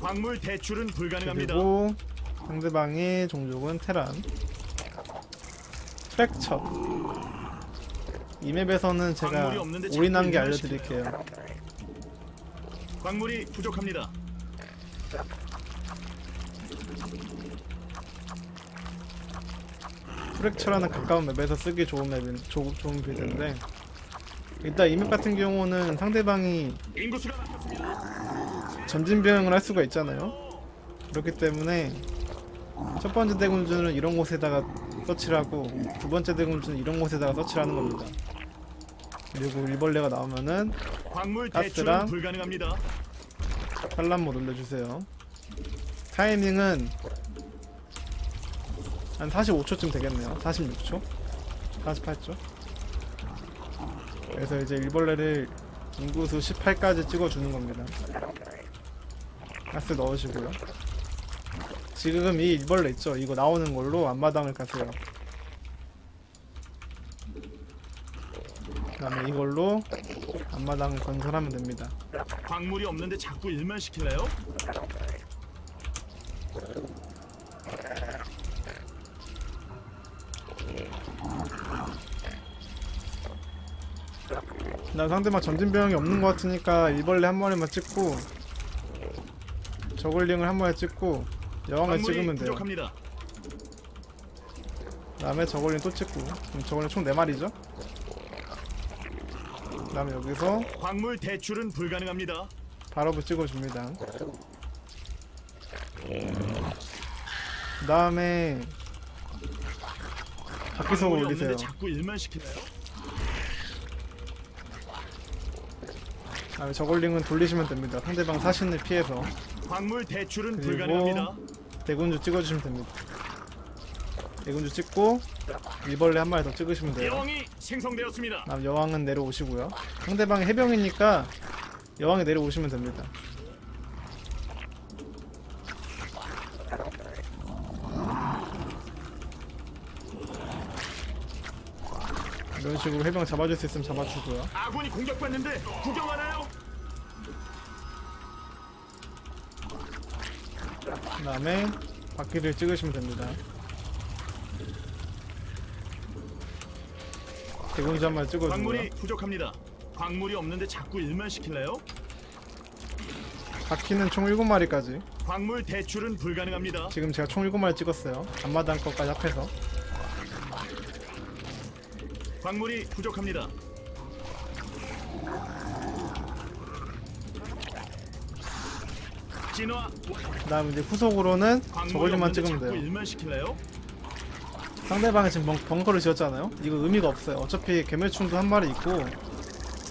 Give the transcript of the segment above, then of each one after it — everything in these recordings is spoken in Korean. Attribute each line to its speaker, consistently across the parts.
Speaker 1: 광물 대출은 불가능합니다.
Speaker 2: 그리고 상대방의 종족은 테란. 프랙처. 이 맵에서는 제가 올인한 게 알려드릴게요.
Speaker 1: 광물이 부족합니다.
Speaker 2: 프랙처라는 가까운 맵에서 쓰기 좋은 맵인 조, 좋은 빌드인데 일단 이 맵 같은 경우는 상대방이
Speaker 1: 인구수가 많습니다.
Speaker 2: 전진 병을 할 수가 있잖아요. 그렇기 때문에 첫 번째 대군주는 이런 곳에다가 서치를 하고 두 번째 대군주는 이런 곳에다가 서치를 하는 겁니다. 그리고 일벌레가 나오면은 가스랑. 산란모 올려주세요. 타이밍은 한 45초쯤 되겠네요. 46초? 48초? 그래서 이제 일벌레를 인구수 18까지 찍어주는 겁니다 가스 넣으시고요. 지금 이 일벌레 있죠? 이거 나오는 걸로 앞마당을 가세요. 그 다음에 이걸로 앞마당을 건설하면 됩니다.
Speaker 1: 광물이 없는데 자꾸 일만 시킬래요?
Speaker 2: 나 상대방 전진병이 없는 것 같으니까 일벌레 한 마리만 찍고 저글링을 한 마리 찍고 여왕을 찍으면 돼요.
Speaker 1: 부족합니다.
Speaker 2: 그 다음에 저글링 또 찍고. 그럼 저글링 총 4마리죠? 그 다음에 여기서
Speaker 1: 광물 대출은 불가능합니다.
Speaker 2: 바로브 찍어줍니다. 그 다음에
Speaker 1: 광물이
Speaker 2: 올리세요.
Speaker 1: 자꾸 일만?
Speaker 2: 그 다음에 저글링은 돌리시면 됩니다. 상대방 사신을 피해서
Speaker 1: 광물 대출은
Speaker 2: 그리고
Speaker 1: 불가능합니다.
Speaker 2: 대군주 찍어주시면 됩니다 대군주 찍고 일벌레 한 마리 더 찍으시면 돼요
Speaker 1: 여왕이 생성되었습니다.
Speaker 2: 다음 여왕은 내려오시고요. 상대방이 해병이니까 여왕이 내려오시면 됩니다. 이런 식으로 해병 잡아줄 수 있으면 잡아주고요.
Speaker 1: 아군이 공격받는데 구경하나요?
Speaker 2: 그 다음에 바퀴를 찍으시면 됩니다. 대공지 한 마리 찍어주고요.
Speaker 1: 광물이 부족합니다. 광물이 없는데 자꾸 일만 시킬래요?
Speaker 2: 바퀴는 총 7마리까지.
Speaker 1: 광물 대출은 불가능합니다.
Speaker 2: 지금 제가 총 7마리 찍었어요. 앞마당 것까지 합해서.
Speaker 1: 광물이 부족합니다. 진화
Speaker 2: 그 다음 이제 후속으로는
Speaker 1: 없는데
Speaker 2: 찍으면 돼요. 상대방이 지금 벙, 벙커를 지었잖아요. 이거 의미가 없어요. 어차피 개멸충도 한 마리 있고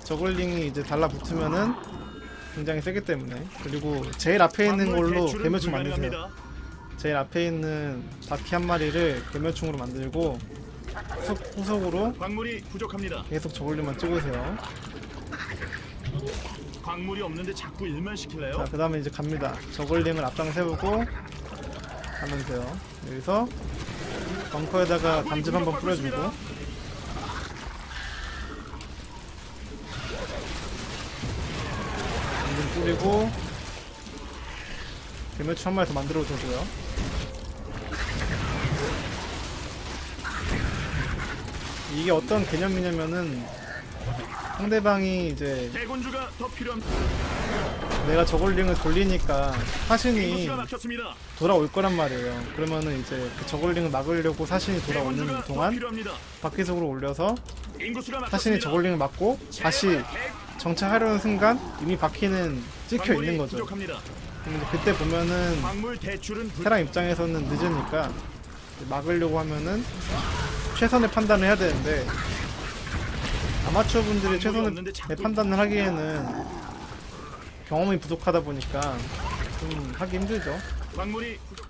Speaker 2: 저글링이 이제 달라붙으면은 굉장히 세기 때문에 그리고 제일 앞에 있는 걸로 개멸충 만드세요. 제일 앞에 있는 바퀴 한 마리를 개멸충으로 만들고 후속,
Speaker 1: 부족합니다.
Speaker 2: 계속 저글링만 찍으세요.
Speaker 1: 광물이 없는데 자꾸 일만 시킬래요?
Speaker 2: 자, 그 다음에 이제 갑니다. 저글링을 앞장 세우고 가면 돼요. 여기서 벙커에다가 담즙 한번 뿌려주고 담즙 뿌리고 개멸치 한 마리 더 만들어 주고요. 이게 어떤 개념이냐면은 상대방이 이제. 내가 저글링을 돌리니까 사신이. 돌아올 거란 말이에요. 그러면은 이제 그 저글링을 막으려고 사신이 돌아오는
Speaker 1: 더
Speaker 2: 동안. 바퀴속으로 올려서. 사신이 저글링을 막고 다시 정착하려는 순간 이미 바퀴는 찍혀 있는 거죠. 근데 그때 보면은. 테랑 입장에서는 늦으니까 막으려고 하면은 최선의 판단을 해야 되는데 아마추어 분들이 최선의 판단을 하기에는 경험이 부족하다 보니까 좀 하기 힘들죠.
Speaker 1: 광물이 부족...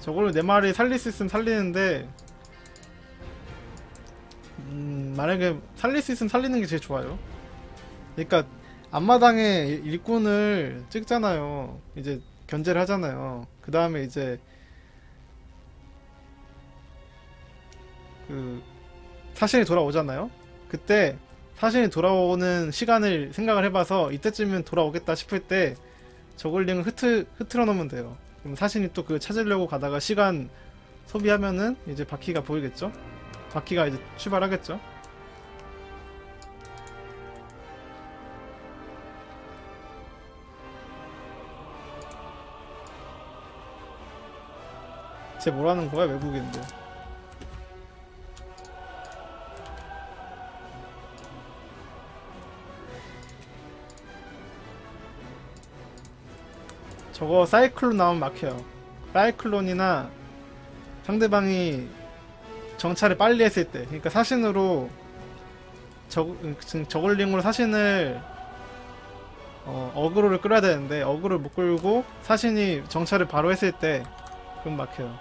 Speaker 2: 저걸 내 말이 살릴 수 있으면 살리는데 음, 만약에 살릴 수 있으면 살리는 게 제일 좋아요. 그러니까 앞마당에 일- 일꾼을 찍잖아요. 이제 견제를 하잖아요. 그 다음에 이제 그 사신이 돌아오잖아요. 그때 사신이 돌아오는 시간을 생각을 해봐서 이때쯤이면 돌아오겠다 싶을 때 저글링을 흐트, 흐트러 놓으면 돼요. 그럼 사신이 또 그 찾으려고 가다가 시간 소비하면은 이제 바퀴가 보이겠죠? 바퀴가 이제 출발하겠죠? 쟤 뭐라는 거야 외국인데 저거 사이클론 나오면 막혀요 사이클론이나 상대방이 정찰을 빨리 했을 때. 그러니까 사신으로 저, 지금 저글링으로 사신을 어, 어그로를 끌어야 되는데 어그로를 못 끌고 사신이 정찰을 바로 했을 때 그럼 막혀요